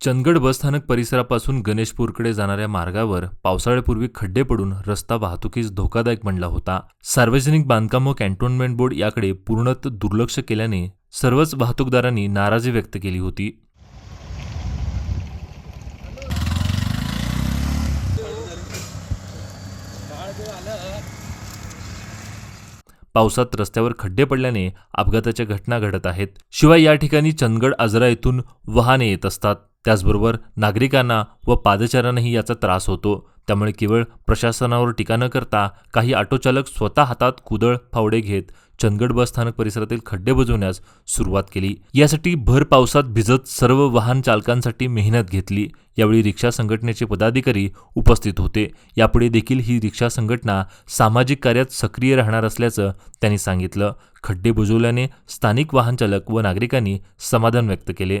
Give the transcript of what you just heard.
चंदगड बसस्थानक परिसरापासून गणेशपूरकडे जाणाऱ्या मार्गावर पावसाळ्यापूर्वी खड्डे पडून रस्ता वाहतुकीस धोकादायक बनला होता. सार्वजनिक बांधकाम व कॅन्टोन्मेंट बोर्ड याकडे पूर्णत दुर्लक्ष केल्याने सर्वच वाहतूकदारांनी नाराजी व्यक्त केली होती. पावसात रस्त्यावर खड्डे पडल्याने अपघाताच्या घटना घडत आहेत. शिवाय या ठिकाणी चंदगड आजरा येथून वाहने येत असतात. त्याचबरोबर नागरिकांना व पादचाऱ्यांनाही याचा त्रास होतो. त्यामुळे केवळ प्रशासनावर टीका न करता काही ऑटोचालक स्वतः हातात कुदळ फावडे घेत चंदगड बस स्थानक परिसरातील खड्डे बुजवण्यास सुरुवात केली. यासाठी भर पावसात भिजत सर्व वाहन चालकांसाठी मेहनत घेतली. यावेळी रिक्षा संघटनेचे पदाधिकारी उपस्थित होते. यापुढे देखील ही रिक्षा संघटना सामाजिक कार्यात सक्रिय राहणार असल्याचं त्यांनी सांगितलं. खड्डे बुजवल्याने स्थानिक वाहनचालक व नागरिकांनी समाधान व्यक्त केले.